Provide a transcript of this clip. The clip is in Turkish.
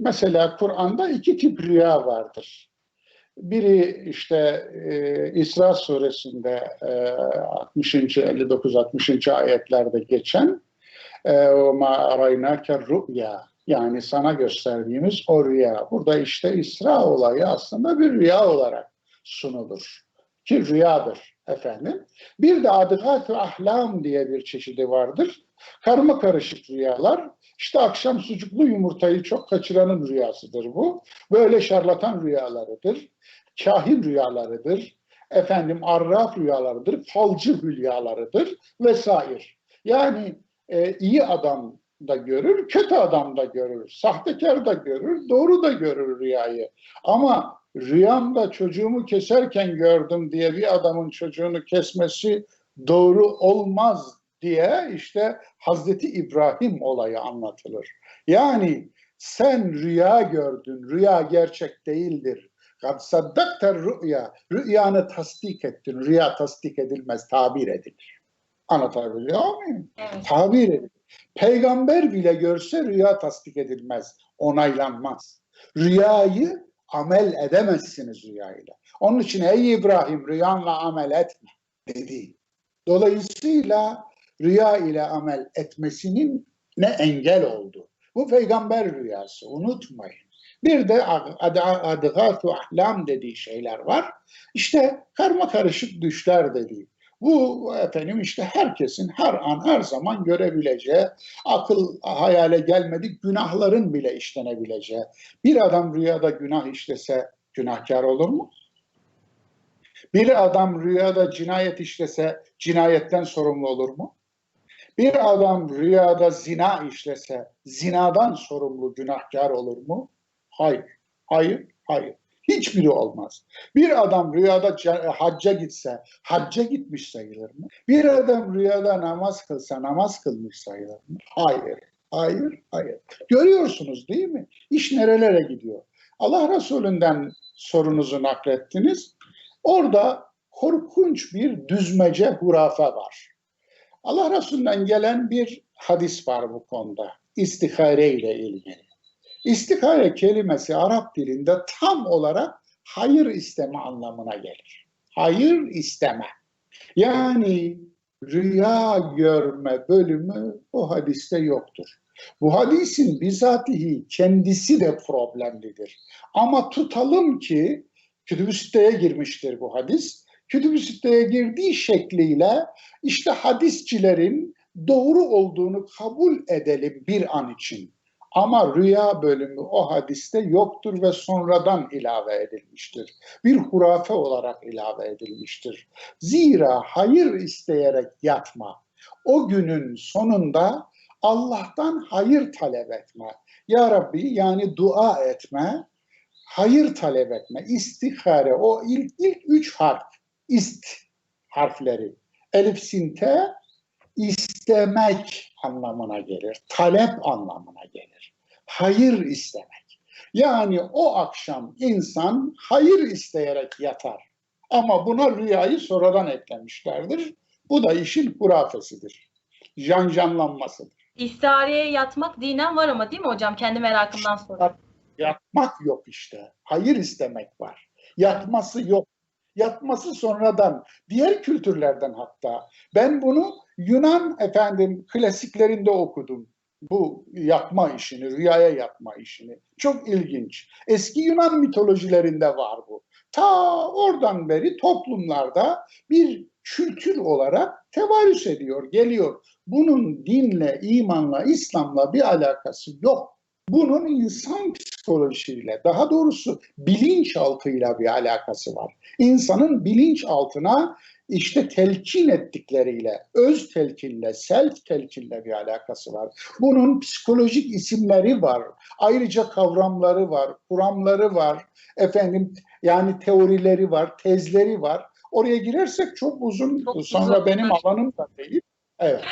Mesela Kur'an'da iki tip rüya vardır. Biri işte e, İsra suresinde e, 60. 59-60. ayetlerde geçen e, o ma araynake rüya yani sana gösterdiğimiz o rüya. Burada işte İsra olayı aslında bir rüya olarak sunulur. Ki rüyadır efendim. Bir de adıgat ahlam diye bir çeşidi vardır. Karma karışık rüyalar. İşte akşam sucuklu yumurtayı çok kaçıranın rüyasıdır bu. Böyle şarlatan rüyalarıdır. Kahin rüyalarıdır. Efendim arraf rüyalarıdır. Falcı rüyalarıdır vesaire. Yani e, iyi adam da görür, kötü adam da görür, sahtekar da görür, doğru da görür rüyayı. Ama rüyamda çocuğumu keserken gördüm diye bir adamın çocuğunu kesmesi doğru olmaz diye işte Hazreti İbrahim olayı anlatılır. Yani sen rüya gördün, rüya gerçek değildir. Kad saddakter rüya, rüyanı tasdik ettin, rüya tasdik edilmez, tabir edilir. Anlatabiliyor muyum? Evet. Tabir edilir. Peygamber bile görse rüya tasdik edilmez, onaylanmaz. Rüyayı amel edemezsiniz rüyayla. Onun için ey İbrahim rüyanla amel etme dedi. Dolayısıyla rüya ile amel etmesinin ne engel oldu. Bu peygamber rüyası unutmayın. Bir de adıgatu ahlam dediği şeyler var. İşte karma karışık düşler dediği. Bu efendim işte herkesin her an her zaman görebileceği, akıl hayale gelmedik günahların bile işlenebileceği. Bir adam rüyada günah işlese günahkar olur mu? Bir adam rüyada cinayet işlese cinayetten sorumlu olur mu? Bir adam rüyada zina işlese zinadan sorumlu günahkar olur mu? Hayır, hayır, hayır. Hiçbiri olmaz. Bir adam rüyada hacca gitse hacca gitmiş sayılır mı? Bir adam rüyada namaz kılsa namaz kılmış sayılır mı? Hayır, hayır, hayır. Görüyorsunuz değil mi? İş nerelere gidiyor? Allah Resulü'nden sorunuzu naklettiniz. Orada korkunç bir düzmece hurafe var. Allah Resulü'nden gelen bir hadis var bu konuda. İstihare ile ilgili. İstihare kelimesi Arap dilinde tam olarak hayır isteme anlamına gelir. Hayır isteme. Yani rüya görme bölümü o hadiste yoktur. Bu hadisin bizatihi kendisi de problemlidir. Ama tutalım ki kütüb-ü siteye girmiştir bu hadis. Kütüb-ü siteye girdiği şekliyle işte hadisçilerin doğru olduğunu kabul edelim bir an için. Ama rüya bölümü o hadiste yoktur ve sonradan ilave edilmiştir. Bir hurafe olarak ilave edilmiştir. Zira hayır isteyerek yatma. O günün sonunda Allah'tan hayır talep etme. Ya Rabbi yani dua etme, hayır talep etme, istihare o ilk, ilk üç harf, ist harfleri. Elif sinte istemek anlamına gelir, talep anlamına gelir. Hayır istemek. Yani o akşam insan hayır isteyerek yatar. Ama buna rüyayı sonradan eklemişlerdir. Bu da işin hurafesidir. Janjanlanmasıdır. İstihareye yatmak dinen var ama değil mi hocam? Kendi merakımdan soruyorum. Yatmak yok işte. Hayır istemek var. Yatması yok. Yatması sonradan. Diğer kültürlerden hatta. Ben bunu Yunan efendim klasiklerinde okudum. Bu yatma işini, rüyaya yatma işini. Çok ilginç. Eski Yunan mitolojilerinde var bu. Ta oradan beri toplumlarda bir kültür olarak tevarüs ediyor, geliyor. Bunun dinle, imanla, İslam'la bir alakası yok. Bunun insan psikolojisiyle, daha doğrusu bilinçaltıyla bir alakası var. İnsanın bilinçaltına işte telkin ettikleriyle, öz telkinle, self telkinle bir alakası var. Bunun psikolojik isimleri var. Ayrıca kavramları var, kuramları var. Efendim yani teorileri var, tezleri var. Oraya girersek çok uzun, Çok sonra uzun. benim alanım da değil. Evet.